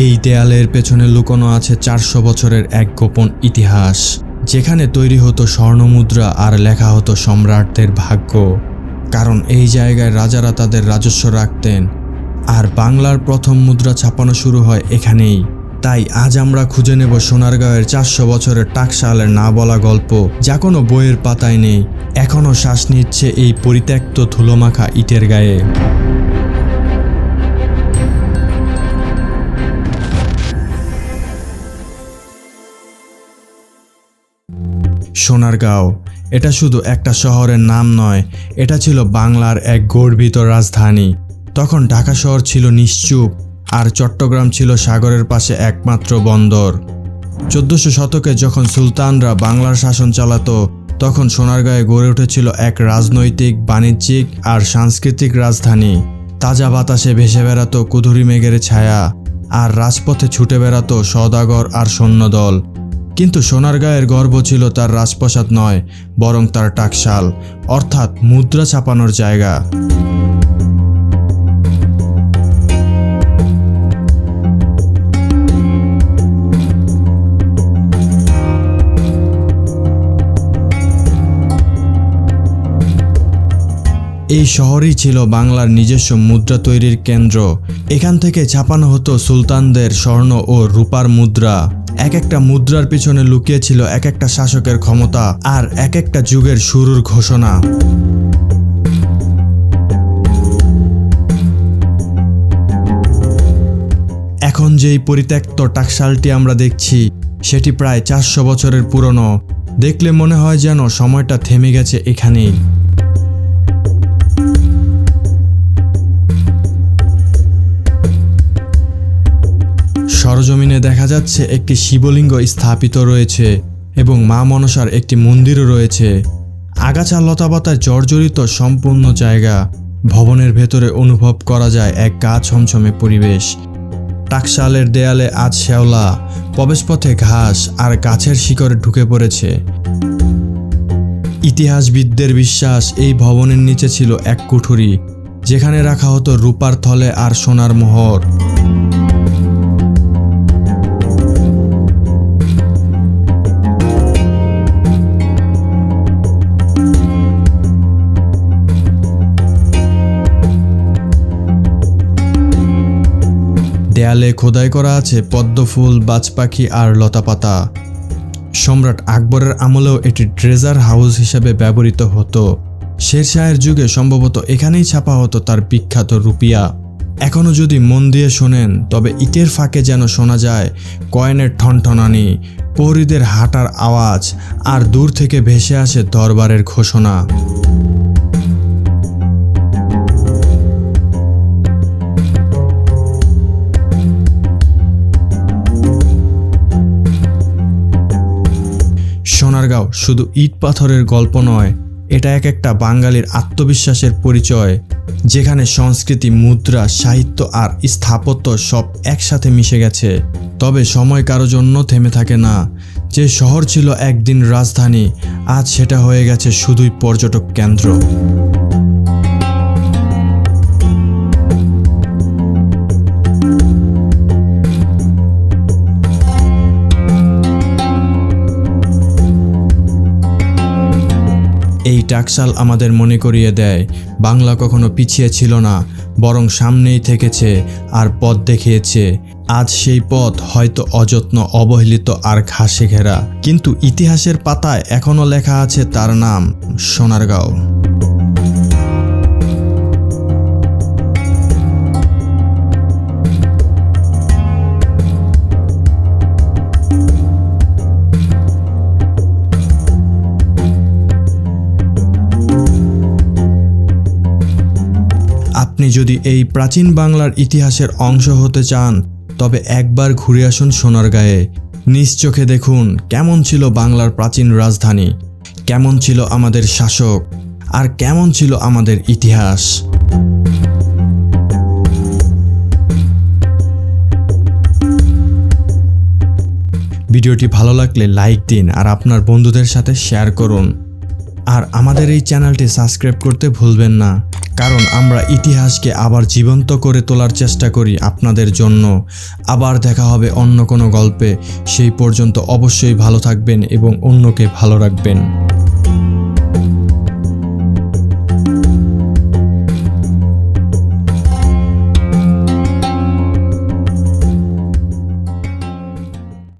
এই দেয়ালের পেছনে লুকোনো আছে চারশো বছরের এক গোপন ইতিহাস, যেখানে তৈরি হতো স্বর্ণমুদ্রা আর লেখা হতো সম্রাটদের ভাগ্য। কারণ এই জায়গায় রাজারা তাদের রাজস্ব রাখতেন, আর বাংলার প্রথম মুদ্রা ছাপানো শুরু হয় এখানেই। তাই আজ আমরা খুঁজে নেব সোনারগাঁওয়ের চারশো বছরের টাকশালের না বলা গল্প, যা কোনো বইয়ের পাতায় নেই, এখনও শ্বাস নিচ্ছে এই পরিত্যক্ত ধুলোমাখা ইটের গায়ে। সোনারগাঁও। এটা শুধু একটা শহরের নাম নয়, এটা ছিল বাংলার এক গর্বিত রাজধানী। তখন ঢাকা শহর ছিল নিশ্চুপ, আর চট্টগ্রাম ছিল সাগরের পাশে একমাত্র বন্দর। চোদ্দশো শতকে যখন সুলতানরা বাংলার শাসন চালাতো, তখন সোনারগাঁয়ে গড়ে উঠেছিল এক রাজনৈতিক, বাণিজ্যিক আর সাংস্কৃতিক রাজধানী। তাজা বাতাসে ভেসে বেড়াতো কুধুরি মেঘের ছায়া, আর রাজপথে ছুটে বেড়াতো সদাগর আর সৈন্যদল। কিন্তু সোনারগাঁয়ের গর্ব ছিল তার রাজপ্রাসাদ নয়, বরং তার টাকশাল, অর্থাৎ মুদ্রা ছাপানোর জায়গা। এই শহরই ছিল বাংলার নিজস্ব মুদ্রা তৈরির কেন্দ্র। এখান থেকে ছাপানো হতো সুলতানদের স্বর্ণ ও রূপার মুদ্রা। এক একটা মুদ্রার পিছনে লুকিয়ে ছিল এক একটা শাসকের ক্ষমতা আর এক একটা যুগের শুরুর ঘোষণা। এখন যেই পরিত্যক্ত টাকশালটি আমরা দেখছি, সেটি প্রায় চারশো বছরের পুরনো। দেখলে মনে হয় যেন সময়টা থেমে গেছে এখানেই। সরজমিনে দেখা যাচ্ছে একটি শিবলিঙ্গ স্থাপিত রয়েছে এবং মা মনসার একটি মন্দিরও রয়েছে। আগাছা লতাপাতায় জর্জরিত সম্পূর্ণ জায়গা। ভবনের ভেতরে অনুভব করা যায় এক গা ছমছমে পরিবেশ। টাকশালের দেয়ালে আজ শ্যাওলা, প্রবেশপথে ঘাস আর গাছের শিকড়ে ঢুকে পড়েছে। ইতিহাসবিদদের বিশ্বাস এই ভবনের নিচে ছিল এক কুঠুরি, যেখানে রাখা হতো রূপার থলে আর সোনার মোহর। দেয়ালে খোদাই করা আছে পদ্মফুল বাজপাখি আর লতাপাতা। সম্রাট আকবরের আমলেও এটি ট্রেজার হাউস হিসেবে ব্যবহৃত হতো। শেরশাহের যুগে সম্ভবত এখানেই ছাপা হতো তার বিখ্যাত রুপিয়া। এখনও যদি মন দিয়ে শোনেন, তবে ইটের ফাঁকে যেন শোনা যায় কয়েনের ঠনঠনানি প্রহরীদের হাঁটার আওয়াজ, আর দূর থেকে ভেসে আসে দরবারের ঘোষণা। সোনারগাঁও শুধু ইট পাথরের গল্প নয়, এটা এক একটা বাঙালির আত্মবিশ্বাসের পরিচয়, যেখানে সংস্কৃতি, মুদ্রা, সাহিত্য আর স্থাপত্য সব একসাথে মিশে গেছে। তবে সময় কারও জন্য থেমে থাকে না। যে শহর ছিল একদিন রাজধানী, আজ সেটা হয়ে গেছে শুধুই পর্যটক কেন্দ্র। এই টাকশাল আমাদের মনে করিয়ে দেয়। বাংলা কখনো পিছিয়ে ছিল না, বরং সামনেই থেকেছে আর পথ দেখিয়েছে। আজ সেই পথ হয়তো অযত্ন অবহেলিত আর ঘাসে ঘেরা। কিন্তু ইতিহাসের পাতায় এখনও লেখা আছে তার নাম সোনারগাঁও। আপনি যদি এই প্রাচীন বাংলার ইতিহাসের অংশ হতে চান, তবে একবার ঘুরে আসুন সোনারগাঁয়ে। নিজ চোখে দেখুন কেমন ছিল বাংলার প্রাচীন রাজধানী, কেমন ছিল আমাদের শাসক, আর কেমন ছিল আমাদের ইতিহাস। ভিডিওটি ভালো লাগলে লাইক দিন আর আপনার বন্ধুদের সাথে শেয়ার করুন। আর আমাদের এই চ্যানেলটি সাবস্ক্রাইব করতে ভুলবেন না, কারণ আমরা ইতিহাসকে আবার জীবন্ত করে তোলার চেষ্টা করি আপনাদের জন্য। আবার দেখা হবে অন্য কোনো গল্পে। সেই পর্যন্ত অবশ্যই ভালো থাকবেন এবং অন্যকে ভালো রাখবেন।